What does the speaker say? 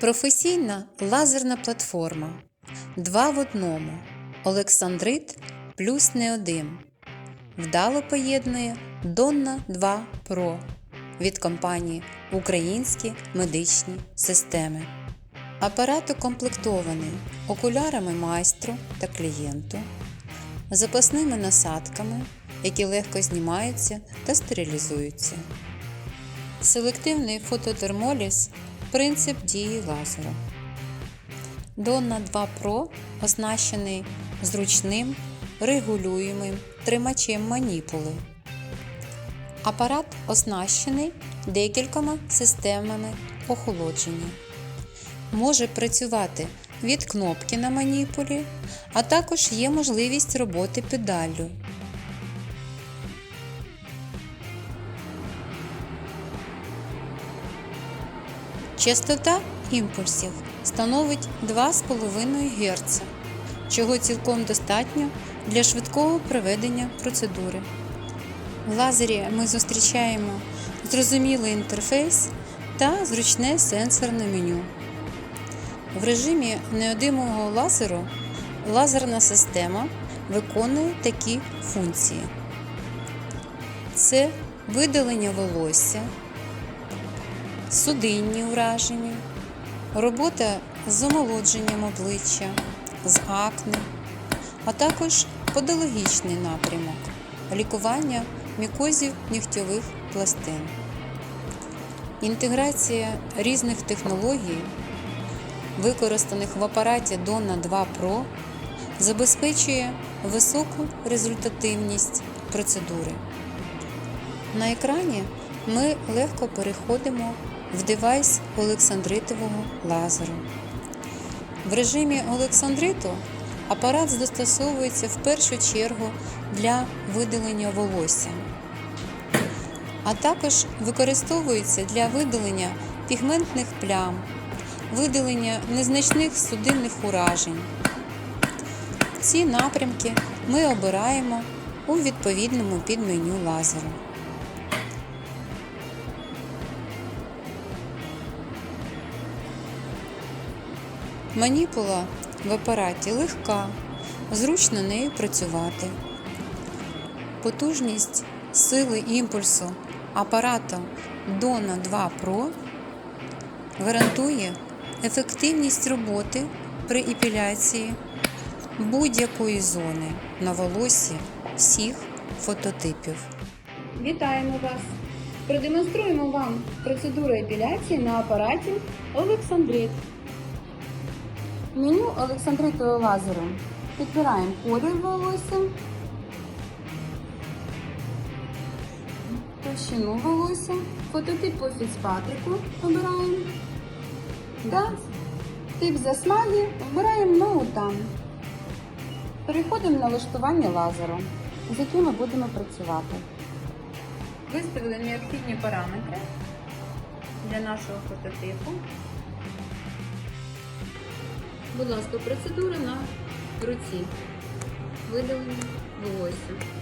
Професійна лазерна платформа. Два в одному. Олександрит плюс неодим. Вдало поєднує Донна 2 Pro від компанії Українські медичні системи. Апарат укомплектований окулярами майстру та клієнту, запасними насадками, які легко знімаються та стерилізуються. Селективний фототермоліз принцип дії лазера. Donna 2 Pro оснащений зручним регулюємим тримачем маніпули. Апарат оснащений декількома системами охолодження. Може працювати від кнопки на маніпулі, а також є можливість роботи педаллю. Частота імпульсів становить 2,5 Гц, чого цілком достатньо для швидкого проведення процедури. В лазері ми зустрічаємо зрозумілий інтерфейс та зручне сенсорне меню. В режимі неодимого лазеру лазерна система виконує такі функції: це видалення волосся, судинні ураження, робота з омолодженням обличчя, з акне, а також подологічний напрямок лікування мікозів нігтьових пластин. Інтеграція різних технологій, використаних в апараті Donna 2 Pro, забезпечує високу результативність процедури. На екрані ми легко переходимо в девайс Олександритового лазеру. В режимі Олександриту апарат застосовується в першу чергу для видалення волосся, а також використовується для видалення пігментних плям, видалення незначних судинних уражень. Ці напрямки ми обираємо у відповідному підменю лазеру. Маніпула в апараті легка, зручно нею працювати. Потужність сили імпульсу апарату Donna 2 Pro гарантує ефективність роботи при епіляції будь-якої зони на волосі всіх фототипів. Вітаємо вас! Продемонструємо вам процедуру епіляції на апараті Олександрит. Меню Олександритового лазеру. Підбираємо колір волосся, товщину волосся, фототип по Фіцпатрику обираємо. Та тип засмаги обираємо ноутан. Переходимо на налаштування лазеру, з яким ми будемо працювати. Виставили необхідні параметри для нашого фототипу. Будь ласка, процедура на руці. Видалення волосся.